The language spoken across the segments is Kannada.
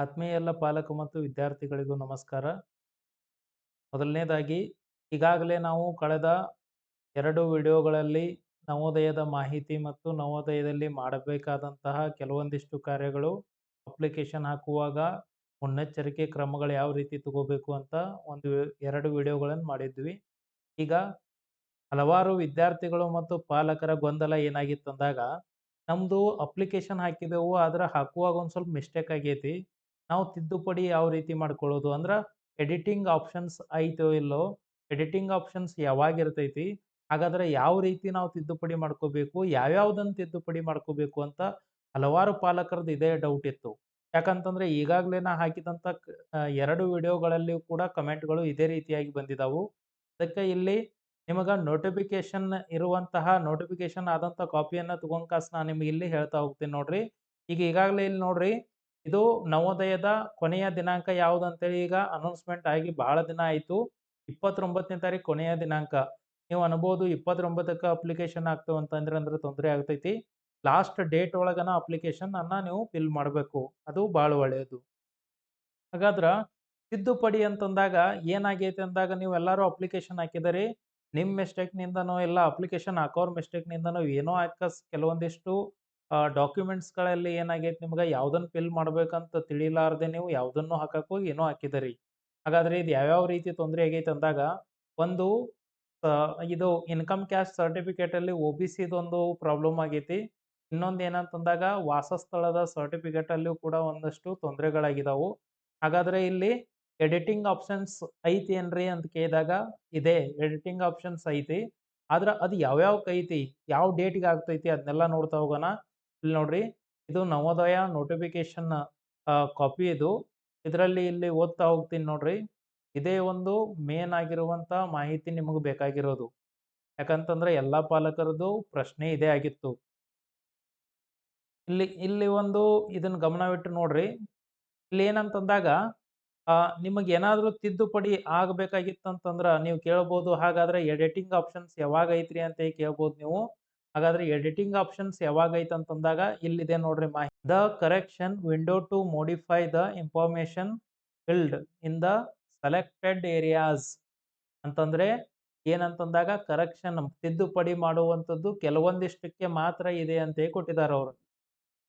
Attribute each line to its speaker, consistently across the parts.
Speaker 1: ಆತ್ಮೀಯ ಎಲ್ಲ ಪಾಲಕ ಮತ್ತು ವಿದ್ಯಾರ್ಥಿಗಳಿಗೂ ನಮಸ್ಕಾರ. ಮೊದಲನೇದಾಗಿ, ಈಗಾಗಲೇ ನಾವು ಕಳೆದ ಎರಡು ವಿಡಿಯೋಗಳಲ್ಲಿ ನವೋದಯದ ಮಾಹಿತಿ ಮತ್ತು ನವೋದಯದಲ್ಲಿ ಮಾಡಬೇಕಾದಂತಹ ಕೆಲವೊಂದಿಷ್ಟು ಕಾರ್ಯಗಳು ಅಪ್ಲಿಕೇಶನ್ ಹಾಕುವಾಗ ಮುನ್ನೆಚ್ಚರಿಕೆ ಕ್ರಮಗಳು ಯಾವ ರೀತಿ ತಗೋಬೇಕು ಅಂತ ಒಂದು ಎರಡು ವಿಡಿಯೋಗಳನ್ನು ಮಾಡಿದ್ವಿ. ಈಗ ಹಲವಾರು ವಿದ್ಯಾರ್ಥಿಗಳು ಮತ್ತು ಪಾಲಕರ ಗೊಂದಲ ಏನಾಗಿತ್ತು ಅಂದಾಗ ನಮ್ಮದು ಅಪ್ಲಿಕೇಶನ್ ಹಾಕಿದೆವು, ಆದರೆ ಹಾಕುವಾಗ ಒಂದು ಸ್ವಲ್ಪ ಮಿಸ್ಟೇಕ್ ಆಗೈತಿ. ನಾವು ತಿದ್ದುಪಡಿ ಯಾವ ರೀತಿ ಮಾಡ್ಕೊಳ್ಳೋದು ಅಂದ್ರೆ ಎಡಿಟಿಂಗ್ ಆಪ್ಷನ್ಸ್ ಐತೋ ಇಲ್ಲೋ ಎಡಿಟಿಂಗ್ ಆಪ್ಷನ್ಸ್ ಯಾವಾಗ ಇರ್ತೈತಿ ಹಾಗಾದ್ರೆ ಯಾವ ರೀತಿ ನಾವು ತಿದ್ದುಪಡಿ ಮಾಡ್ಕೋಬೇಕು ಯಾವ್ಯಾವ್ದನ್ನು ತಿದ್ದುಪಡಿ ಮಾಡ್ಕೋಬೇಕು ಅಂತ ಹಲವಾರು ಪಾಲಕರದ್ದು ಇದೇ ಡೌಟ್ ಇತ್ತು. ಯಾಕಂತಂದ್ರೆ ಈಗಾಗಲೇ ನಾ ಹಾಕಿದಂಥ ಎರಡು ವಿಡಿಯೋಗಳಲ್ಲಿಯೂ ಕೂಡ ಕಮೆಂಟ್ಗಳು ಇದೇ ರೀತಿಯಾಗಿ ಬಂದಿದ್ದಾವು ಅದಕ್ಕೆ ಇಲ್ಲಿ ನಿಮಗೆ ನೋಟಿಫಿಕೇಶನ್ ಇರುವಂತಹ ನೋಟಿಫಿಕೇಶನ್ ಆದಂಥ ಕಾಪಿಯನ್ನು ತಗೊಂಡ್ಕಾಸ್ ನಾನು ನಿಮ್ಗೆ ಇಲ್ಲಿ ಹೇಳ್ತಾ ಹೋಗ್ತೀನಿ ನೋಡ್ರಿ. ಈಗ ಈಗಾಗಲೇ ಇಲ್ಲಿ ನೋಡ್ರಿ ಇದು ನವೋದಯದ ಕೊನೆಯ ದಿನಾಂಕ ಯಾವುದು ಅಂತೇಳಿ ಈಗ ಅನೌನ್ಸ್ಮೆಂಟ್ ಆಗಿ ಬಹಳ ದಿನ ಆಯಿತು. ಇಪ್ಪತ್ತೊಂಬತ್ತನೇ ತಾರೀಕು ಕೊನೆಯ ದಿನಾಂಕ. ನೀವು ಅನ್ಬೋದು ಇಪ್ಪತ್ತೊಂಬತ್ತಕ್ಕೆ ಅಪ್ಲಿಕೇಶನ್ ಆಗ್ತವೆ ಅಂತಂದ್ರೆ ಅಂದ್ರೆ ತೊಂದರೆ ಆಗ್ತೈತಿ. ಲಾಸ್ಟ್ ಡೇಟ್ ಒಳಗನ ಅಪ್ಲಿಕೇಶನ್ ಅನ್ನ ನೀವು ಫಿಲ್ ಮಾಡಬೇಕು. ಅದು ಬಹಳ ಒಳ್ಳೆಯದು ಹಾಗಾದ್ರೆ ತಿದ್ದುಪಡಿ ಅಂತಂದಾಗ ಏನಾಗೈತೆ ಅಂದಾಗ ನೀವು ಎಲ್ಲರೂ ಅಪ್ಲಿಕೇಶನ್ ಹಾಕಿದರಿ ನಿಮ್ಮ ಮಿಸ್ಟೇಕ್ನಿಂದನೋ ಇಲ್ಲ ಅಪ್ಲಿಕೇಶನ್ ಹಾಕೋರ್ ಮಿಸ್ಟೇಕ್ನಿಂದನೋ ಏನೋ ಆಕಸ್ ಕೆಲವೊಂದಿಷ್ಟು ಡಾಕ್ಯುಮೆಂಟ್ಸ್ಗಳಲ್ಲಿ ಏನಾಗೈತೆ ನಿಮ್ಗೆ? ಯಾವುದನ್ನು ಫಿಲ್ ಮಾಡ್ಬೇಕಂತ ತಿಳಿಲಾರ್ದೆ ನೀವು ಯಾವುದನ್ನು ಹಾಕಕ್ಕೆ ಹೋಗಿ ಏನೋ ಹಾಕಿದರಿ ಹಾಗಾದ್ರೆ ಇದು ಯಾವ್ಯಾವ ರೀತಿ ತೊಂದರೆ ಆಗೈತೆ ಅಂದಾಗ, ಒಂದು ಇದು ಇನ್ಕಮ್ ಕ್ಯಾಸ್ಟ್ ಸರ್ಟಿಫಿಕೇಟಲ್ಲಿ ಒ ಬಿ ಸಿದೊಂದು ಪ್ರಾಬ್ಲಮ್ ಆಗೈತಿ. ಇನ್ನೊಂದು ಏನಂತಂದಾಗ ವಾಸಸ್ಥಳದ ಸರ್ಟಿಫಿಕೇಟಲ್ಲಿಯೂ ಕೂಡ ಒಂದಷ್ಟು ತೊಂದರೆಗಳಾಗಿದ್ದಾವೆ ಹಾಗಾದ್ರೆ ಇಲ್ಲಿ ಎಡಿಟಿಂಗ್ ಆಪ್ಷನ್ಸ್ ಐತಿ ಏನ್ರಿ ಅಂತ ಕೇಳಿದಾಗ ಇದೆ, ಎಡಿಟಿಂಗ್ ಆಪ್ಷನ್ಸ್ ಐತಿ. ಆದ್ರೆ ಅದು ಯಾವ್ಯಾವಕ್ಕೆ ಐತಿ? ಯಾವ ಡೇಟಿಗೆ ಆಗ್ತೈತಿ? ಅದನ್ನೆಲ್ಲ ನೋಡ್ತಾ ಹೋಗೋಣ. ಇಲ್ಲಿ ನೋಡ್ರಿ, ಇದು ನವೋದಯ ನೋಟಿಫಿಕೇಶನ್ ಕಾಪಿ ಇದು. ಇದರಲ್ಲಿ ಇಲ್ಲಿ ಓದ್ತಾ ಹೋಗ್ತೀನಿ ನೋಡ್ರಿ. ಇದೇ ಒಂದು ಮೇನ್ ಆಗಿರುವಂತ ಮಾಹಿತಿ ನಿಮಗೆ ಬೇಕಾಗಿರೋದು. ಯಾಕಂತಂದ್ರೆ ಎಲ್ಲ ಪಾಲಕರದು ಪ್ರಶ್ನೆ ಇದೇ ಆಗಿತ್ತು. ಇಲ್ಲಿ ಇಲ್ಲಿ ಒಂದು ಇದನ್ನ ಗಮನವಿಟ್ಟು ನೋಡ್ರಿ. ಇಲ್ಲಿ ಏನಂತಂದಾಗ ನಿಮಗೆ ಏನಾದರೂ ತಿದ್ದುಪಡಿ ಆಗಬೇಕಾಗಿತ್ತಂತಂದ್ರೆ ನೀವು ಕೇಳ್ಬೋದು. ಹಾಗಾದ್ರೆ ಎಡಿಟಿಂಗ್ ಆಪ್ಷನ್ಸ್ ಯಾವಾಗ ಐತ್ರಿ ಅಂತ ಕೇಳ್ಬೋದು ನೀವು. ಹಾಗಾದ್ರೆ ಎಡಿಟಿಂಗ್ ಆಪ್ಷನ್ಸ್ ಯಾವಾಗ ಐತೆ ಅಂತಂದಾಗ ಇಲ್ಲಿದೆ ನೋಡ್ರಿ ಮಾಹಿತಿ. The correction window to modify the information filled in the selected areas ಅಂತಂದ್ರೆ ಏನಂತಂದಾಗ ಕರೆಕ್ಷನ್ ತಿದ್ದುಪಡಿ ಮಾಡುವಂಥದ್ದು ಕೆಲವೊಂದಿಷ್ಟಕ್ಕೆ ಮಾತ್ರ ಇದೆ ಅಂತ ಕೊಟ್ಟಿದ್ದಾರೆ ಅವರು.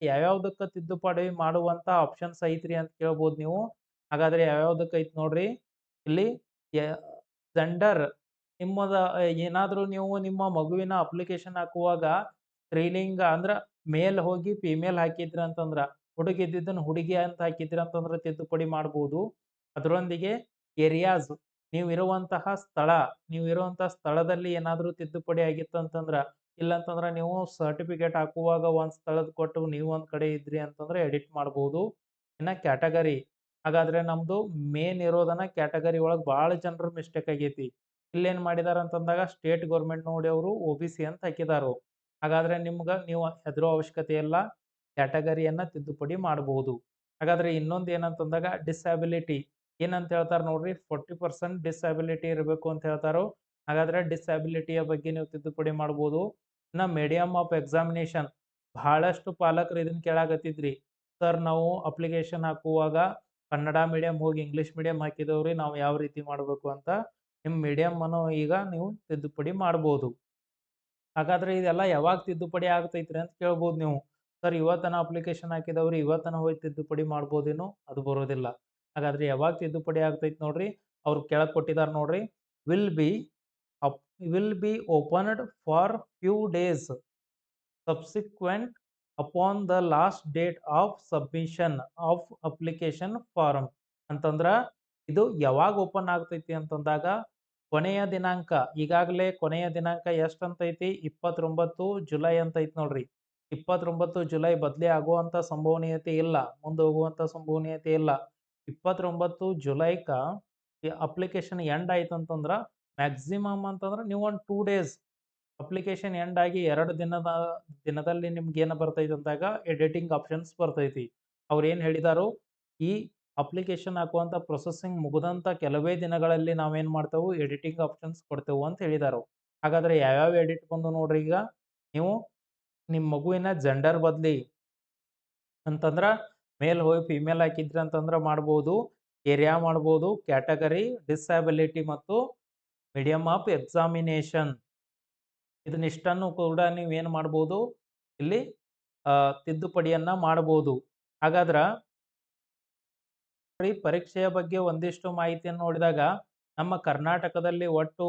Speaker 1: ಯಾವ್ಯಾವ್ದಕ್ಕೆ ತಿದ್ದುಪಡಿ ಮಾಡುವಂತ ಆಪ್ಷನ್ಸ್ ಐತ್ರಿ ಅಂತ ಕೇಳ್ಬೋದು ನೀವು. ಹಾಗಾದ್ರೆ ಯಾವ್ಯಾವ್ದಕ್ಕೆ ಐತಿ ನೋಡ್ರಿ? ಇಲ್ಲಿ ಜೆಂಡರ್ ನಿಮ್ಮದ ಏನಾದರೂ ನೀವು ನಿಮ್ಮ ಮಗುವಿನ ಅಪ್ಲಿಕೇಶನ್ ಹಾಕುವಾಗ ಟ್ರೈನಿಂಗ್ ಅಂದ್ರೆ ಮೇಲ್ ಹೋಗಿ ಫಿಮೇಲ್ ಹಾಕಿದ್ರಿ ಅಂತಂದ್ರ ಇದ್ದಿದ್ದನ್ನು ಹುಡುಗಿ ಅಂತ ಹಾಕಿದ್ರಿ ಅಂತಂದ್ರೆ ತಿದ್ದುಪಡಿ ಮಾಡ್ಬೋದು. ಅದರೊಂದಿಗೆ ಏರಿಯಾಸ್ ನೀವು ಇರುವಂತಹ ಸ್ಥಳ ನೀವು ಇರುವಂತಹ ಸ್ಥಳದಲ್ಲಿ ಏನಾದರೂ ತಿದ್ದುಪಡಿ ಆಗಿತ್ತು ಅಂತಂದ್ರ, ಇಲ್ಲಂತಂದ್ರೆ ನೀವು ಸರ್ಟಿಫಿಕೇಟ್ ಹಾಕುವಾಗ ಒಂದು ಸ್ಥಳದ ಕೊಟ್ಟು ನೀವು ಒಂದು ಕಡೆ ಇದ್ರಿ ಅಂತಂದ್ರೆ ಎಡಿಟ್ ಮಾಡ್ಬೋದು. ಇನ್ನು ಕ್ಯಾಟಗರಿ, ಹಾಗಾದ್ರೆ ನಮ್ದು ಮೇನ್ ಇರೋದನ್ನ ಕ್ಯಾಟಗರಿ ಒಳಗೆ ಭಾಳ ಜನರ ಮಿಸ್ಟೇಕ್ ಆಗೈತಿ. ಇಲ್ಲೇನು ಮಾಡಿದಾರ ಅಂತಂದಾಗ ಸ್ಟೇಟ್ ಗೌರ್ಮೆಂಟ್ ನೋಡಿ ಅವರು ಒ ಬಿ ಸಿ ಅಂತ ಹಾಕಿದಾರು ಹಾಗಾದ್ರೆ ನಿಮ್ಗೆ ನೀವು ಹೆದರೋ ಅವಶ್ಯಕತೆ ಇಲ್ಲ, ಕ್ಯಾಟಗರಿಯನ್ನ ತಿದ್ದುಪಡಿ ಮಾಡಬಹುದು ಹಾಗಾದ್ರೆ ಇನ್ನೊಂದು ಏನಂತಂದಾಗ ಡಿಸಬಿಲಿಟಿ ಏನಂತ ಹೇಳ್ತಾರೆ ನೋಡ್ರಿ, ಫೋರ್ಟಿ ಪರ್ಸೆಂಟ್ ಡಿಸಬಿಲಿಟಿ ಇರಬೇಕು ಅಂತ ಹೇಳ್ತಾರೋ, ಹಾಗಾದ್ರೆ ಡಿಸಬಿಲಿಟಿಯ ಬಗ್ಗೆ ನೀವು ತಿದ್ದುಪಡಿ ಮಾಡ್ಬೋದು. ಇನ್ನು ಮೀಡಿಯಮ್ ಆಫ್ ಎಕ್ಸಾಮಿನೇಷನ್. ಬಹಳಷ್ಟು ಪಾಲಕರು ಇದನ್ನ ಕೇಳಾಗತ್ತಿದ್ರಿ ಸರ್, ನಾವು ಅಪ್ಲಿಕೇಶನ್ ಹಾಕುವಾಗ ಕನ್ನಡ ಮೀಡಿಯಂ ಹೋಗಿ ಇಂಗ್ಲೀಷ್ ಮೀಡಿಯಂ ಹಾಕಿದವ್ರಿ, ನಾವು ಯಾವ ರೀತಿ ಮಾಡಬೇಕು ಅಂತ ನಿಮ್ಮ ಮೀಡಿಯಮ್ ಅನ್ನು ಈಗ ನೀವು ತಿದ್ದುಪಡಿ ಮಾಡ್ಬೋದು. ಹಾಗಾದ್ರೆ ಇದೆಲ್ಲ ಯಾವಾಗ ತಿದ್ದುಪಡಿ ಆಗ್ತೈತ್ರಿ ಅಂತ ಕೇಳ್ಬೋದು ನೀವು. ಸರ್, ಇವತ್ತನ ಅಪ್ಲಿಕೇಶನ್ ಹಾಕಿದವ್ರಿ ಇವತ್ತನ ಹೋಗಿ ತಿದ್ದುಪಡಿ ಮಾಡ್ಬೋದೇನೋ ಅದು ಬರೋದಿಲ್ಲ. ಹಾಗಾದ್ರೆ ಯಾವಾಗ ತಿದ್ದುಪಡಿ ಆಗ್ತೈತೆ ನೋಡ್ರಿ, ಅವ್ರು ಕೆಳಗೆ ಕೊಟ್ಟಿದ್ದಾರೆ ನೋಡ್ರಿ will be up will be opened for few days subsequent upon the last date of submission of application form ಅಂತಂದ್ರ ಇದು ಯಾವಾಗ ಓಪನ್ ಆಗ್ತೈತಿ ಅಂತಂದಾಗ ಕೊನೆಯ ದಿನಾಂಕ, ಈಗಾಗಲೇ ಕೊನೆಯ ದಿನಾಂಕ ಎಷ್ಟು ಅಂತೈತಿ ಇಪ್ಪತ್ತೊಂಬತ್ತು ಜುಲೈ ಅಂತ ಐತಿ ನೋಡ್ರಿ. ಇಪ್ಪತ್ತೊಂಬತ್ತು ಜುಲೈ ಬದಲಿ ಆಗುವಂತ ಸಂಭವನೀಯತೆ ಇಲ್ಲ, ಮುಂದೆ ಹೋಗುವಂತ ಸಂಭವನೀಯತೆ ಇಲ್ಲ. ಇಪ್ಪತ್ತೊಂಬತ್ತು ಜುಲೈಕ ಅಪ್ಲಿಕೇಶನ್ ಎಂಡ್ ಆಯ್ತು ಅಂತಂದ್ರೆ ಮ್ಯಾಕ್ಸಿಮಮ್ ಅಂತಂದ್ರೆ ನೀವು ಒಂದು ಟೂ ಡೇಸ್ ಅಪ್ಲಿಕೇಶನ್ ಎಂಡ್ ಆಗಿ ಎರಡು ದಿನದ, ದಿನದಲ್ಲಿ ನಿಮ್ಗೆ ಏನು ಬರ್ತೈತೆ ಅಂದಾಗ ಎಡಿಟಿಂಗ್ ಆಪ್ಷನ್ಸ್ ಬರ್ತೈತಿ. ಅವ್ರು ಏನು ಹೇಳಿದಾರೋ, ಈ ಅಪ್ಲಿಕೇಶನ್ ಹಾಕುವಂಥ ಪ್ರೊಸೆಸಿಂಗ್ ಮುಗಿದಂಥ ಕೆಲವೇ ದಿನಗಳಲ್ಲಿ ನಾವೇನು ಮಾಡ್ತೇವೆ? ಎಡಿಟಿಂಗ್ ಆಪ್ಷನ್ಸ್ ಕೊಡ್ತೇವೆ ಅಂತ ಹೇಳಿದಾರು ಹಾಗಾದ್ರೆ ಯಾವ್ಯಾವ ಎಡಿಟ್ ಬಂದು ನೋಡ್ರಿ ಈಗ? ನೀವು ನಿಮ್ಮ ಮಗುವಿನ ಜೆಂಡರ್ ಬದಲಿ ಅಂತಂದ್ರೆ ಮೇಲ್ ಹೋಗಿ ಫಿಮೇಲ್ ಹಾಕಿದ್ರಿ ಅಂತಂದ್ರೆ ಮಾಡ್ಬೋದು, ಏರಿಯಾ ಮಾಡ್ಬೋದು, ಕ್ಯಾಟಗರಿ ಡಿಸಬಿಲಿಟಿ ಮತ್ತು ಮೀಡಿಯಮ್ ಆಫ್ ಎಕ್ಸಾಮಿನೇಷನ್. ಇದನ್ನಿಷ್ಟನ್ನು ಕೂಡ ನೀವು ಏನು ಮಾಡ್ಬೋದು? ಇಲ್ಲಿ ತಿದ್ದುಪಡಿಯನ್ನ ಮಾಡ್ಬೋದು. ಹಾಗಾದ್ರೆ ಈ ಪರೀಕ್ಷೆಯ ಬಗ್ಗೆ ಒಂದಿಷ್ಟು ಮಾಹಿತಿಯನ್ನು ನೋಡಿದಾಗ ನಮ್ಮ ಕರ್ನಾಟಕದಲ್ಲಿ ಒಟ್ಟು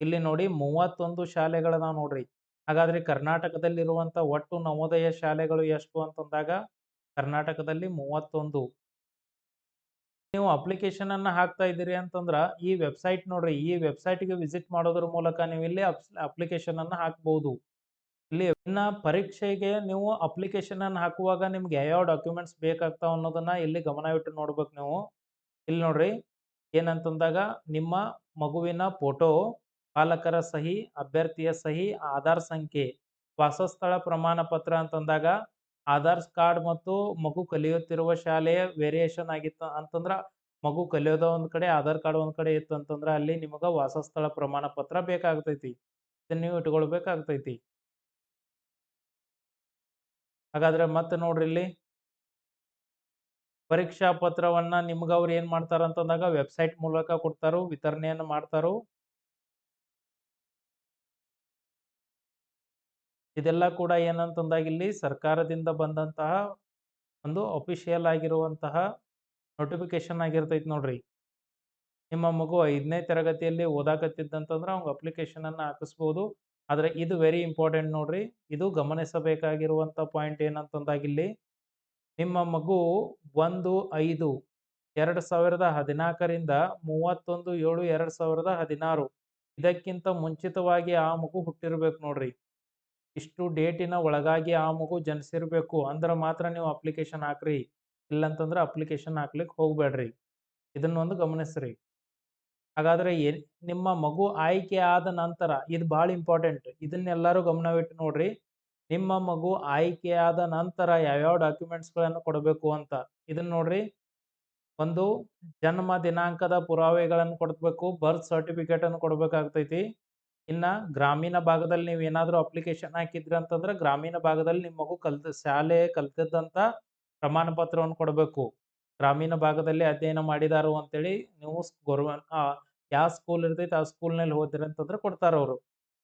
Speaker 1: ಇಲ್ಲಿ ನೋಡಿ ಮೂವತ್ತೊಂದು ಶಾಲೆಗಳದಾವ ನೋಡ್ರಿ. ಹಾಗಾದ್ರೆ ಕರ್ನಾಟಕದಲ್ಲಿರುವಂತ ಒಟ್ಟು ನವೋದಯ ಶಾಲೆಗಳು ಎಷ್ಟು ಅಂತಂದಾಗ ಕರ್ನಾಟಕದಲ್ಲಿ ಮೂವತ್ತೊಂದು. ನೀವು ಅಪ್ಲಿಕೇಶನ್ ಅನ್ನ ಹಾಕ್ತಾ ಇದ್ದೀರಿ ಅಂತಂದ್ರ ಈ ವೆಬ್ಸೈಟ್ ನೋಡ್ರಿ, ಈ ವೆಬ್ಸೈಟ್ಗೆ ವಿಸಿಟ್ ಮಾಡೋದ್ರ ಮೂಲಕ ನೀವು ಇಲ್ಲಿ ಅಪ್ಲಿಕೇಶನ್ ಅನ್ನ ಹಾಕ್ಬಹುದು ಇಲ್ಲಿ ಇನ್ನ ಪರೀಕ್ಷೆಗೆ ನೀವು ಅಪ್ಲಿಕೇಶನ್ ಅನ್ನ ಹಾಕುವಾಗ ನಿಮ್ಗೆ ಯಾವ ಡಾಕ್ಯುಮೆಂಟ್ಸ್ ಬೇಕಾಗ್ತಾವ ಅನ್ನೋದನ್ನ ಇಲ್ಲಿ ಗಮನವಿಟ್ಟು ನೋಡ್ಬೇಕು ನೀವು. ಇಲ್ಲಿ ನೋಡ್ರಿ, ಏನಂತಂದಾಗ ನಿಮ್ಮ ಮಗುವಿನ ಫೋಟೋ ಪಾಲಕರ ಸಹಿ, ಅಭ್ಯರ್ಥಿಯ ಸಹಿ, ಆಧಾರ್ ಸಂಖ್ಯೆ, ವಾಸಸ್ಥಳ ಪ್ರಮಾಣ ಪತ್ರ ಅಂತಂದಾಗ ಆಧಾರ್ ಕಾರ್ಡ್ ಮತ್ತು ಮಗು ಕಲಿಯುತ್ತಿರುವ ಶಾಲೆಯ ವೇರಿಯೇಷನ್ ಆಗಿತ್ತು ಅಂತಂದ್ರ ಮಗು ಕಲಿಯೋದ ಒಂದ್ ಕಡೆ, ಆಧಾರ್ ಕಾರ್ಡ್ ಒಂದ್ ಕಡೆ ಇತ್ತು ಅಂತಂದ್ರ ಅಲ್ಲಿ ನಿಮಗ ವಾಸಸ್ಥಳ ಪ್ರಮಾಣ ಪತ್ರ ಬೇಕಾಗ್ತೈತಿ. ಇದನ್ನ ನೀವು ಇಟ್ಕೊಳ್ಬೇಕಾಗ್ತೈತಿ. ಹಾಗಾದ್ರೆ ಮತ್ತೆ ನೋಡ್ರಿ ಇಲ್ಲಿ. ಪರೀಕ್ಷಾ ಪತ್ರವನ್ನ ನಿಮ್ಗೆ ಅವ್ರು ಏನ್ ಮಾಡ್ತಾರ ಅಂತಂದಾಗ ವೆಬ್ಸೈಟ್ ಮೂಲಕ ಕೊಡ್ತಾರೋ, ವಿತರಣೆಯನ್ನ ಮಾಡ್ತಾರೋ. ಇದೆಲ್ಲ ಕೂಡ ಏನಂತಂದಾಗ ಇಲ್ಲಿ ಸರ್ಕಾರದಿಂದ ಬಂದಂತಹ ಒಂದು ಅಫಿಷಿಯಲ್ ಆಗಿರುವಂತಹ ನೋಟಿಫಿಕೇಶನ್ ಆಗಿರ್ತೈತಿ ನೋಡ್ರಿ. ನಿಮ್ಮ ಮಗು ಐದನೇ ತರಗತಿಯಲ್ಲಿ ಓದಾಕತ್ತಿದ್ದಂತಂದ್ರೆ ಅವ್ಗೆ ಅಪ್ಲಿಕೇಶನ್ ಅನ್ನ ಹಾಕಿಸ್ಬೋದು. ಆದ್ರೆ ಇದು ವೆರಿ ಇಂಪಾರ್ಟೆಂಟ್ ನೋಡ್ರಿ. ಇದು ಗಮನಿಸಬೇಕಾಗಿರುವಂಥ ಪಾಯಿಂಟ್ ಏನಂತಂದಾಗಿಲ್ಲಿ, ನಿಮ್ಮ ಮಗು ಒಂದು, ಐದು, ಎರಡು ಸಾವಿರದ ಹದಿನಾಲ್ಕರಿಂದ ಮೂವತ್ತೊಂದು, ಏಳು, ಎರಡು ಸಾವಿರದ ಹದಿನಾರು ಇದಕ್ಕಿಂತ ಮುಂಚಿತವಾಗಿ ಆ ಮಗು ಹುಟ್ಟಿರಬೇಕು ನೋಡ್ರಿ. ಇಷ್ಟು ಡೇಟಿನ ಒಳಗಾಗಿ ಆ ಮಗು ಜನಿಸಿರಬೇಕು ಅಂದ್ರೆ ಮಾತ್ರ ನೀವು ಅಪ್ಲಿಕೇಶನ್ ಹಾಕ್ರಿ. ಇಲ್ಲಂತಂದ್ರೆ ಅಪ್ಲಿಕೇಶನ್ ಹಾಕ್ಲಿಕ್ಕೆ ಹೋಗ್ಬೇಡ್ರಿ. ಇದನ್ನೊಂದು ಗಮನಿಸ್ರಿ. ಹಾಗಾದ್ರೆ ನಿಮ್ಮ ಮಗು ಆಯ್ಕೆ ಆದ ನಂತರ ಇದು ಭಾಳ ಇಂಪಾರ್ಟೆಂಟ್ ಇದನ್ನೆಲ್ಲರೂ ಗಮನವಿಟ್ಟು ನೋಡ್ರಿ. ನಿಮ್ಮ ಮಗು ಆಯ್ಕೆ ಆದ ನಂತರ ಯಾವ್ಯಾವ ಡಾಕ್ಯುಮೆಂಟ್ಸ್ಗಳನ್ನು ಕೊಡಬೇಕು ಅಂತ. ಇದನ್ನ ನೋಡ್ರಿ. ಒಂದು ಜನ್ಮ ದಿನಾಂಕದ ಪುರಾವೆಗಳನ್ನು ಕೊಡಬೇಕು ಬರ್ತ್ ಸರ್ಟಿಫಿಕೇಟ್ ಅನ್ನು ಕೊಡಬೇಕಾಗ್ತೈತಿ. ಇನ್ನ ಗ್ರಾಮೀಣ ಭಾಗದಲ್ಲಿ ನೀವು ಏನಾದರೂ ಅಪ್ಲಿಕೇಶನ್ ಹಾಕಿದ್ರಿ ಅಂತಂದ್ರೆ ಗ್ರಾಮೀಣ ಭಾಗದಲ್ಲಿ ನಿಮ್ಮ ಮಗು ಕಲ್ತ, ಶಾಲೆ ಕಲ್ತಿದ್ದಂತ ಪ್ರಮಾಣ ಪತ್ರವನ್ನು ಕೊಡಬೇಕು. ಗ್ರಾಮೀಣ ಭಾಗದಲ್ಲಿ ಅಧ್ಯಯನ ಮಾಡಿದಾರು ಅಂತೇಳಿ ನೀವು ಗೌರ್ಮೆಂಟ್ ಯಾವ ಸ್ಕೂಲ್ ಇರ್ತೈತೆ ಆ ಸ್ಕೂಲ್ನಲ್ಲಿ ಹೋದ್ರೆ ಅಂತಂದ್ರೆ ಕೊಡ್ತಾರ ಅವರು.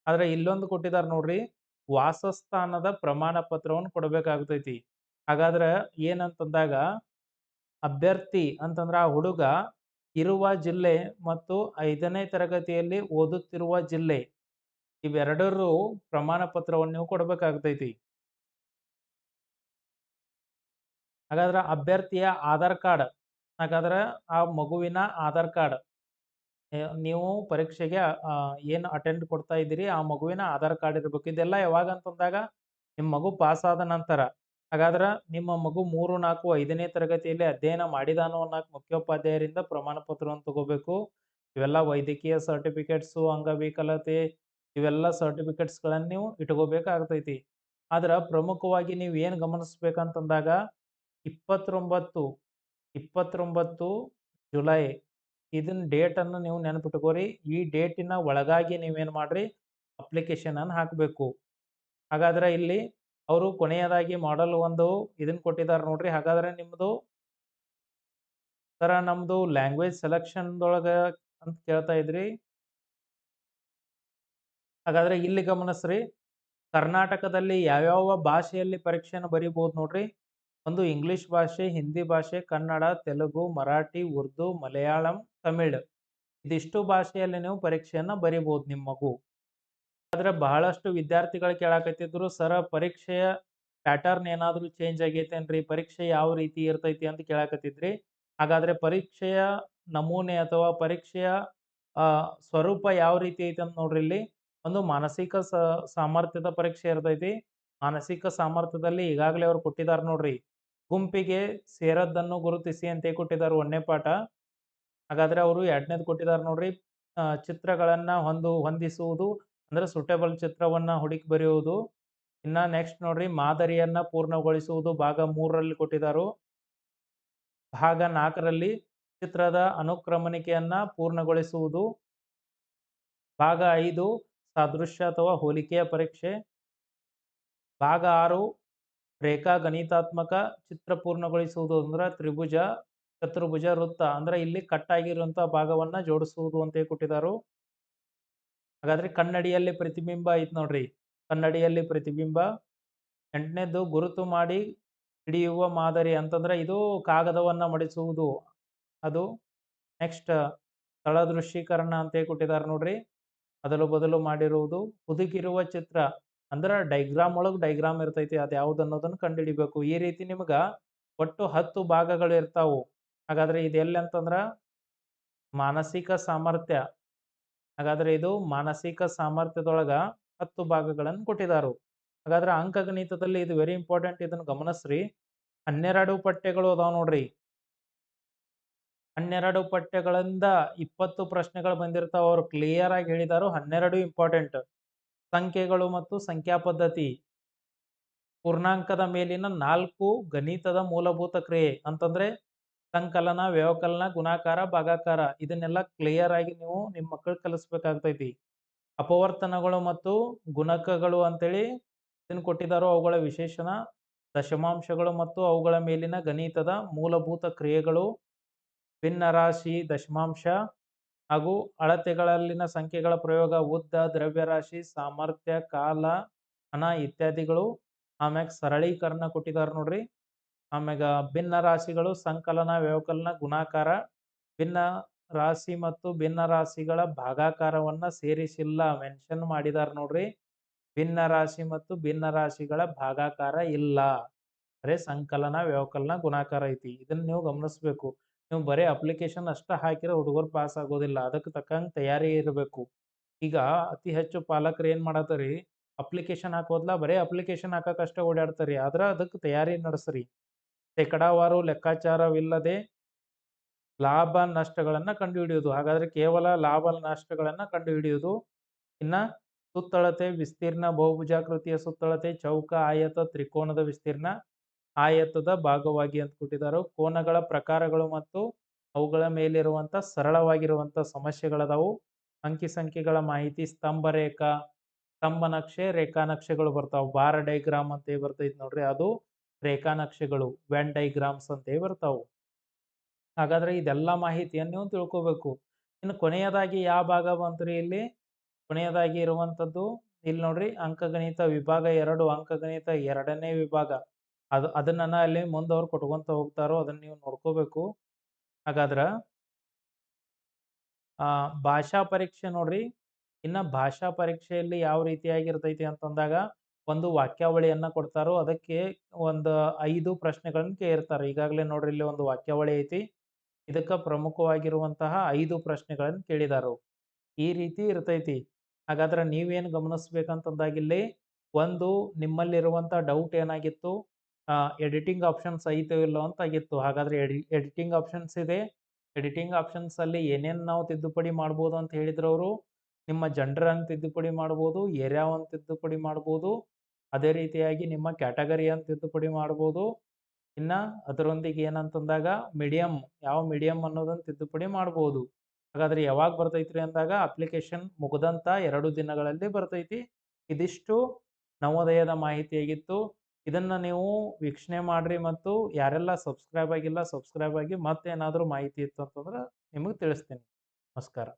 Speaker 1: ಆದ್ರೆ ಇಲ್ಲೊಂದು ಕೊಟ್ಟಿದ್ದಾರೆ ನೋಡ್ರಿ ವಾಸಸ್ಥಾನದ ಪ್ರಮಾಣ ಪತ್ರವನ್ನು ಕೊಡಬೇಕಾಗ್ತೈತಿ. ಹಾಗಾದ್ರೆ ಏನಂತಂದಾಗ ಅಭ್ಯರ್ಥಿ ಅಂತಂದ್ರೆ ಆ ಹುಡುಗ ಇರುವ ಜಿಲ್ಲೆ ಮತ್ತು ಐದನೇ ತರಗತಿಯಲ್ಲಿ ಓದುತ್ತಿರುವ ಜಿಲ್ಲೆ ಇವೆರಡರೂ ಪ್ರಮಾಣ ಪತ್ರವನ್ನು ನೀವು ಕೊಡಬೇಕಾಗ್ತೈತಿ. ಹಾಗಾದ್ರೆ ಅಭ್ಯರ್ಥಿಯ ಆಧಾರ್ ಕಾರ್ಡ್, ಹಾಗಾದ್ರೆ ಆ ಮಗುವಿನ ಆಧಾರ್ ಕಾರ್ಡ್ ನೀವು ಪರೀಕ್ಷೆಗೆ ಏನು ಅಟೆಂಡ್ ಕೊಡ್ತಾ ಇದ್ದೀರಿ, ಆ ಮಗುವಿನ ಆಧಾರ್ ಕಾರ್ಡ್ ಇರಬೇಕು. ಇದೆಲ್ಲ ಯಾವಾಗ ಅಂತಂದಾಗ ನಿಮ್ಮ ಮಗು ಪಾಸ್ ಆದ ನಂತರ. ಹಾಗಾದ್ರೆ ನಿಮ್ಮ ಮಗು ಮೂರು, ನಾಲ್ಕು, ಐದನೇ ತರಗತಿಯಲ್ಲಿ ಅಧ್ಯಯನ ಮಾಡಿದಾನೋ ನಾಲ್ಕು ಮುಖ್ಯೋಪಾಧ್ಯಾಯರಿಂದ ಪ್ರಮಾಣ ಪತ್ರವನ್ನು ತಗೋಬೇಕು. ಇವೆಲ್ಲ ವೈದ್ಯಕೀಯ ಸರ್ಟಿಫಿಕೇಟ್ಸು, ಅಂಗವಿಕಲತೆ, ಇವೆಲ್ಲ ಸರ್ಟಿಫಿಕೇಟ್ಸ್ಗಳನ್ನು ನೀವು ಇಟ್ಕೋಬೇಕಾಗ್ತೈತಿ. ಆದ್ರೆ ಪ್ರಮುಖವಾಗಿ ನೀವು ಏನು ಗಮನಿಸ್ಬೇಕಂತಂದಾಗ ಇಪ್ಪತ್ತೊಂಬತ್ತು ಇಪ್ಪತ್ತೊಂಬತ್ತು ಜುಲೈ ಇದನ್ನ ಡೇಟನ್ನು ನೀವು ನೆನಪಿಟ್ಕೋರಿ. ಈ ಡೇಟಿನ ಒಳಗಾಗಿ ನೀವೇನು ಮಾಡಿರಿ? ಅಪ್ಲಿಕೇಶನ್ ಅನ್ನು ಹಾಕಬೇಕು. ಹಾಗಾದ್ರೆ ಇಲ್ಲಿ ಅವರು ಕೊನೆಯದಾಗಿ ಮಾಡಲ್ ಒಂದು ಇದನ್ನ ಕೊಟ್ಟಿದ್ದಾರೆ ನೋಡ್ರಿ. ಹಾಗಾದ್ರೆ ನಿಮ್ಮದು ಸರ ನಮ್ಮದು ಲ್ಯಾಂಗ್ವೇಜ್ ಸೆಲೆಕ್ಷನ್ದೊಳಗೆ ಅಂತ ಕೇಳ್ತಾ ಇದ್ರಿ. ಹಾಗಾದ್ರೆ ಇಲ್ಲಿ ಗಮನಿಸ್ರಿ. ಕರ್ನಾಟಕದಲ್ಲಿ ಯಾವ್ಯಾವ ಭಾಷೆಯಲ್ಲಿ ಪರೀಕ್ಷೆಯನ್ನು ಬರೀಬೋದು ನೋಡ್ರಿ. ಒಂದು ಇಂಗ್ಲಿಷ್ ಭಾಷೆ, ಹಿಂದಿ ಭಾಷೆ, ಕನ್ನಡ, ತೆಲುಗು, ಮರಾಠಿ, ಉರ್ದು, ಮಲಯಾಳಂ, ತಮಿಳ್. ಇದಿಷ್ಟು ಭಾಷೆಯಲ್ಲಿ ನೀವು ಪರೀಕ್ಷೆಯನ್ನ ಬರಿಬೋದು ನಿಮ್ಮ ಮಗು. ಆದ್ರೆ ಬಹಳಷ್ಟು ವಿದ್ಯಾರ್ಥಿಗಳು ಕೇಳಾಕತ್ತಿದ್ರು, ಸರ, ಪರೀಕ್ಷೆಯ ಪ್ಯಾಟರ್ನ್ ಏನಾದರೂ ಚೇಂಜ್ ಆಗೈತೇನ್ರಿ? ಪರೀಕ್ಷೆ ಯಾವ ರೀತಿ ಇರ್ತೈತಿ? ಅಂತ ಕೇಳಾಕತ್ತಿದ್ರಿ. ಹಾಗಾದ್ರೆ ಪರೀಕ್ಷೆಯ ನಮೂನೆ ಅಥವಾ ಪರೀಕ್ಷೆಯ ಸ್ವರೂಪ ಯಾವ ರೀತಿ ಐತೆ ಅಂತ ನೋಡ್ರಿ ಇಲ್ಲಿ. ಒಂದು ಮಾನಸಿಕ ಸಾಮರ್ಥ್ಯದ ಪರೀಕ್ಷೆ ಇರ್ತೈತಿ. ಮಾನಸಿಕ ಸಾಮರ್ಥ್ಯದಲ್ಲಿ ಈಗಾಗಲೇ ಅವ್ರು ಕೊಟ್ಟಿದ್ದಾರೆ ನೋಡ್ರಿ. ಗುಂಪಿಗೆ ಸೇರದ್ದನ್ನು ಗುರುತಿಸಿ ಅಂತ ಕೊಟ್ಟಿದ್ದಾರೆ ಒಂದನೇ ಪಾಠ. ಹಾಗಾದ್ರೆ ಅವರು ಎರಡನೇದು ಕೊಟ್ಟಿದ್ದಾರೆ ನೋಡ್ರಿ. ಚಿತ್ರಗಳನ್ನು ಹೊಂದು, ಹೊಂದಿಸುವುದು ಅಂದ್ರೆ ಸೂಟೇಬಲ್ ಚಿತ್ರವನ್ನ ಹುಡುಕಿ ಬರೆಯುವುದು. ಇನ್ನ ನೆಕ್ಸ್ಟ್ ನೋಡ್ರಿ ಮಾದರಿಯನ್ನ ಪೂರ್ಣಗೊಳಿಸುವುದು ಭಾಗ ಮೂರರಲ್ಲಿ ಕೊಟ್ಟಿದ್ದಾರೆ ಭಾಗ ನಾಲ್ಕರಲ್ಲಿ ಚಿತ್ರದ ಅನುಕ್ರಮಣಿಕೆಯನ್ನ ಪೂರ್ಣಗೊಳಿಸುವುದು. ಭಾಗ ಐದು, ಸಾದೃಶ್ಯ ಅಥವಾ ಹೋಲಿಕೆಯ ಪರೀಕ್ಷೆ. ಭಾಗ ಆರು, ರೇಖಾ ಗಣಿತಾತ್ಮಕ ಚಿತ್ರ ಪೂರ್ಣಗೊಳಿಸುವುದು ಅಂದ್ರೆ ತ್ರಿಭುಜ, ಚತುರ್ಭುಜ, ವೃತ್ತ. ಅಂದ್ರೆ ಇಲ್ಲಿ ಕಟ್ ಆಗಿರುವಂತಹ ಭಾಗವನ್ನ ಜೋಡಿಸುವುದು ಅಂತ ಕೊಟ್ಟಿದ್ದಾರೆ ಹಾಗಾದ್ರೆ ಕನ್ನಡಿಯಲ್ಲಿ ಪ್ರತಿಬಿಂಬ ಐತ್ ನೋಡ್ರಿ. ಕನ್ನಡಿಯಲ್ಲಿ ಪ್ರತಿಬಿಂಬ. ಎಂಟನೇದು ಗುರುತು ಮಾಡಿ ಹಿಡಿಯುವ ಮಾದರಿ ಅಂತಂದ್ರೆ ಇದು ಕಾಗದವನ್ನ ಮಡಿಸುವುದು. ಅದು ನೆಕ್ಸ್ಟ್ ಸ್ಥಳ ದೃಶ್ಯೀಕರಣ ಅಂತ ಕೊಟ್ಟಿದ್ದಾರೆ ನೋಡ್ರಿ. ಅದಲು ಬದಲು ಮಾಡಿರುವುದು. ಹುದುಗಿರುವ ಚಿತ್ರ. ಅಂದ್ರೆ ಡೈಗ್ರಾಮ್ ಒಳಗೆ ಡೈಗ್ರಾಮ್ ಇರ್ತೈತಿ, ಅದು ಯಾವ್ದು ಅನ್ನೋದನ್ನ ಕಂಡುಹಿಡಿಬೇಕು ಈ ರೀತಿ ನಿಮ್ಗ ಒಟ್ಟು ಹತ್ತು ಭಾಗಗಳು ಇರ್ತಾವು. ಹಾಗಾದ್ರೆ ಇದು ಅಂತಂದ್ರೆ ಅಂತಂದ್ರ ಮಾನಸಿಕ ಸಾಮರ್ಥ್ಯ. ಹಾಗಾದ್ರೆ ಇದು ಮಾನಸಿಕ ಸಾಮರ್ಥ್ಯದೊಳಗ ಹತ್ತು ಭಾಗಗಳನ್ನು ಕೊಟ್ಟಿದ್ದಾರು ಹಾಗಾದ್ರೆ ಅಂಕಗಣಿತದಲ್ಲಿ ಇದು ವೆರಿ ಇಂಪಾರ್ಟೆಂಟ್ ಇದನ್ನ ಗಮನಿಸ್ರಿ. ಹನ್ನೆರಡು ಪಠ್ಯಗಳು ಅದಾವ ನೋಡ್ರಿ. ಹನ್ನೆರಡು ಪಠ್ಯಗಳಿಂದ ಇಪ್ಪತ್ತು ಪ್ರಶ್ನೆಗಳು ಬಂದಿರ್ತಾವ. ಅವ್ರು ಕ್ಲಿಯರ್ ಆಗಿ ಹೇಳಿದಾರು. ಹನ್ನೆರಡು ಇಂಪಾರ್ಟೆಂಟ್ ಸಂಖ್ಯೆಗಳು ಮತ್ತು ಸಂಖ್ಯಾ ಪದ್ಧತಿ. ಪೂರ್ಣಾಂಕದ ಮೇಲಿನ ನಾಲ್ಕು ಗಣಿತದ ಮೂಲಭೂತ ಕ್ರಿಯೆ ಅಂತಂದ್ರೆ ಸಂಕಲನ, ವ್ಯವಕಲನ, ಗುಣಾಕಾರ, ಭಾಗಾಕಾರ ಇದನ್ನೆಲ್ಲ ಕ್ಲಿಯರ್ ಆಗಿ ನೀವು ನಿಮ್ಮ ಮಕ್ಕಳಿಗೆ ಕಲಿಸ್ಬೇಕಾಗ್ತೈತಿ. ಅಪವರ್ತನಗಳು ಮತ್ತು ಗುಣಕಗಳು ಅಂತೇಳಿ ಇದನ್ನು ಕೊಟ್ಟಿದ್ದಾರೋ ಅವುಗಳ ವಿಶೇಷಣ ದಶಮಾಂಶಗಳು ಮತ್ತು ಅವುಗಳ ಮೇಲಿನ ಗಣಿತದ ಮೂಲಭೂತ ಕ್ರಿಯೆಗಳು. ಭಿನ್ನರಾಶಿ, ದಶಮಾಂಶ ಹಾಗೂ ಅಳತೆಗಳಲ್ಲಿನ ಸಂಖ್ಯೆಗಳ ಪ್ರಯೋಗ, ಉದ್ದ, ದ್ರವ್ಯರಾಶಿ, ಸಾಮರ್ಥ್ಯ, ಕಾಲ, ಹಣ ಇತ್ಯಾದಿಗಳು. ಆಮ್ಯಾಗ ಸರಳೀಕರಣ ಕೊಟ್ಟಿದ್ದಾರೆ ನೋಡ್ರಿ. ಆಮ್ಯಾಗ ಭಿನ್ನ ರಾಶಿಗಳು ಸಂಕಲನ, ವ್ಯವಕಲನ, ಗುಣಾಕಾರ. ಭಿನ್ನ ರಾಶಿ ಮತ್ತು ಭಿನ್ನ ರಾಶಿಗಳ ಭಾಗಾಕಾರವನ್ನ ಸೇರಿಸಿಲ್ಲ ಮೆನ್ಷನ್ ಮಾಡಿದಾರ ನೋಡ್ರಿ. ಭಿನ್ನ ರಾಶಿ ಮತ್ತು ಭಿನ್ನ ರಾಶಿಗಳ ಭಾಗಾಕಾರ ಇಲ್ಲ. ಅರೆ ಸಂಕಲನ, ವ್ಯವಕಲನ, ಗುಣಾಕಾರ ಐತಿ. ಇದನ್ನ ನೀವು ಗಮನಿಸ್ಬೇಕು. ನೀವು ಬರೀ ಅಪ್ಲಿಕೇಶನ್ ಅಷ್ಟ ಹಾಕಿದ್ರೆ ಹುಡುಗರು ಪಾಸ್ ಆಗೋದಿಲ್ಲ. ಅದಕ್ಕೆ ತಕ್ಕಂಗೆ ತಯಾರಿ ಇರಬೇಕು. ಈಗ ಅತಿ ಹೆಚ್ಚು ಪಾಲಕರು ಏನ್ ಮಾಡತ್ತರಿ? ಅಪ್ಲಿಕೇಶನ್ ಹಾಕೋದ್ಲ ಬರೀ ಅಪ್ಲಿಕೇಶನ್ ಹಾಕಕ್ಕಷ್ಟೇ ಓಡಾಡ್ತಾರಿ. ಆದ್ರ ಅದಕ್ಕೆ ತಯಾರಿ ನಡೆಸ್ರಿ. ಶೇಕಡಾವಾರು ಲೆಕ್ಕಾಚಾರವಿಲ್ಲದೆ ಲಾಭ ನಷ್ಟಗಳನ್ನ ಕಂಡುಹಿಡಿಯುವುದು. ಹಾಗಾದ್ರೆ ಕೇವಲ ಲಾಭ ನಷ್ಟಗಳನ್ನ ಕಂಡುಹಿಡಿಯುವುದು. ಇನ್ನ ಸುತ್ತಳತೆ, ವಿಸ್ತೀರ್ಣ, ಬಹುಭುಜಾಕೃತಿಯ ಸುತ್ತಳತೆ, ಚೌಕ, ಆಯತ, ತ್ರಿಕೋನದ ವಿಸ್ತೀರ್ಣ ಆಯತದ ಭಾಗವಾಗಿ ಅಂತ ಕೊಟ್ಟಿದ್ದಾರೆ ಕೋನಗಳ ಪ್ರಕಾರಗಳು ಮತ್ತು ಅವುಗಳ ಮೇಲಿರುವಂತ ಸರಳವಾಗಿರುವಂತ ಸಮಸ್ಯೆಗಳದಾವು. ಅಂಕಿ ಸಂಖ್ಯೆಗಳ ಮಾಹಿತಿ, ಸ್ತಂಭ ರೇಖಾ, ಸ್ತಂಭ ನಕ್ಷೆ, ರೇಖಾ ನಕ್ಷೆಗಳು ಬರ್ತಾವು. ಬಾರ್ ಡೈಗ್ರಾಮ್ ಅಂತ ಬರ್ತೈತಿ ನೋಡ್ರಿ, ಅದು ರೇಖಾ ನಕ್ಷೆಗಳು ವ್ಯಾನ್ ಡೈಗ್ರಾಮ್ಸ್ ಅಂತ ಬರ್ತಾವು. ಹಾಗಾದ್ರೆ ಇದೆಲ್ಲ ಮಾಹಿತಿಯನ್ನು ನೀವು ತಿಳ್ಕೋಬೇಕು. ಇನ್ನು ಕೊನೆಯದಾಗಿ ಯಾವ ಭಾಗ ಬಂತ್ರಿ ಇಲ್ಲಿ? ಕೊನೆಯದಾಗಿ ಇರುವಂತದ್ದು ಇಲ್ಲಿ ನೋಡ್ರಿ, ಅಂಕಗಣಿತ ವಿಭಾಗ ಎರಡು, ಅಂಕಗಣಿತ ಎರಡನೇ ವಿಭಾಗ. ಅದು, ಅದನ್ನ ಅಲ್ಲಿ ಮುಂದೆ ಅವ್ರು ಕೊಟ್ಕೊಂತ ಹೋಗ್ತಾರೋ ಅದನ್ನ ನೀವು ನೋಡ್ಕೋಬೇಕು. ಹಾಗಾದ್ರ ಆ, ಭಾಷಾ ಪರೀಕ್ಷೆ ನೋಡ್ರಿ. ಇನ್ನ ಭಾಷಾ ಪರೀಕ್ಷೆಯಲ್ಲಿ ಯಾವ ರೀತಿಯಾಗಿರ್ತೈತಿ ಅಂತಂದಾಗ ಒಂದು ವಾಕ್ಯಾವಳಿಯನ್ನ ಕೊಡ್ತಾರೋ ಅದಕ್ಕೆ ಒಂದು ಐದು ಪ್ರಶ್ನೆಗಳನ್ನ ಕೇಳಿರ್ತಾರೆ ಈಗಾಗಲೇ ನೋಡ್ರಿ ಇಲ್ಲಿ ಒಂದು ವಾಕ್ಯಾವಳಿ ಐತಿ. ಇದಕ್ಕ ಪ್ರಮುಖವಾಗಿರುವಂತಹ ಐದು ಪ್ರಶ್ನೆಗಳನ್ನ ಕೇಳಿದಾರು. ಈ ರೀತಿ ಇರ್ತೈತಿ. ಹಾಗಾದ್ರೆ ನೀವೇನು ಗಮನಿಸ್ಬೇಕಂತಂದಾಗಿಲ್ಲಿ ಒಂದು ನಿಮ್ಮಲ್ಲಿರುವಂತ ಡೌಟ್ ಏನಾಗಿತ್ತು? ಎಡಿಟಿಂಗ್ ಆಪ್ಷನ್ಸ್ ಐತೋ ಇಲ್ಲೋ ಅಂತ ಆಗಿತ್ತು. ಹಾಗಾದ್ರೆ ಎಡಿ ಎಡಿಟಿಂಗ್ ಆಪ್ಷನ್ಸ್ ಇದೆ. ಎಡಿಟಿಂಗ್ ಆಪ್ಷನ್ಸ್ ಅಲ್ಲಿ ಏನೇನು ನಾವು ತಿದ್ದುಪಡಿ ಮಾಡ್ಬೋದು ಅಂತ ಹೇಳಿದ್ರು ಅವರು ನಿಮ್ಮ ಜಂಡರನ್ನು ತಿದ್ದುಪಡಿ ಮಾಡ್ಬೋದು ಏರಿಯಾವನ್ನು ತಿದ್ದುಪಡಿ ಮಾಡ್ಬೋದು, ಅದೇ ರೀತಿಯಾಗಿ ನಿಮ್ಮ ಕ್ಯಾಟಗರಿಯನ್ನು ತಿದ್ದುಪಡಿ ಮಾಡ್ಬೋದು. ಇನ್ನ ಅದರೊಂದಿಗೆ ಏನಂತಂದಾಗ ಮೀಡಿಯಂ ಯಾವ ಮೀಡಿಯಂ ಅನ್ನೋದನ್ನು ತಿದ್ದುಪಡಿ ಮಾಡ್ಬೋದು. ಹಾಗಾದ್ರೆ ಯಾವಾಗ ಬರ್ತೈತ್ರಿ ಅಂದಾಗ ಅಪ್ಲಿಕೇಶನ್ ಮುಗಿದಂಥ ಎರಡು ದಿನಗಳಲ್ಲಿ ಬರ್ತೈತಿ. ಇದಿಷ್ಟು ನವೋದಯದ ಮಾಹಿತಿಯಾಗಿತ್ತು. ಇದನ್ನ ನೀವು ವೀಕ್ಷಣೆ ಮಾಡ್ರಿ ಮತ್ತು ಯಾರೆಲ್ಲ ಸಬ್ಸ್ಕ್ರೈಬ್ ಆಗಿಲ್ಲ, ಸಬ್ಸ್ಕ್ರೈಬ್ ಆಗಿ ಮತ್ತೇನಾದರೂ ಮಾಹಿತಿ ಇತ್ತು ಅಂತಂದ್ರೆ ನಿಮಗೆ ತಿಳಿಸ್ತೀನಿ. ನಮಸ್ಕಾರ.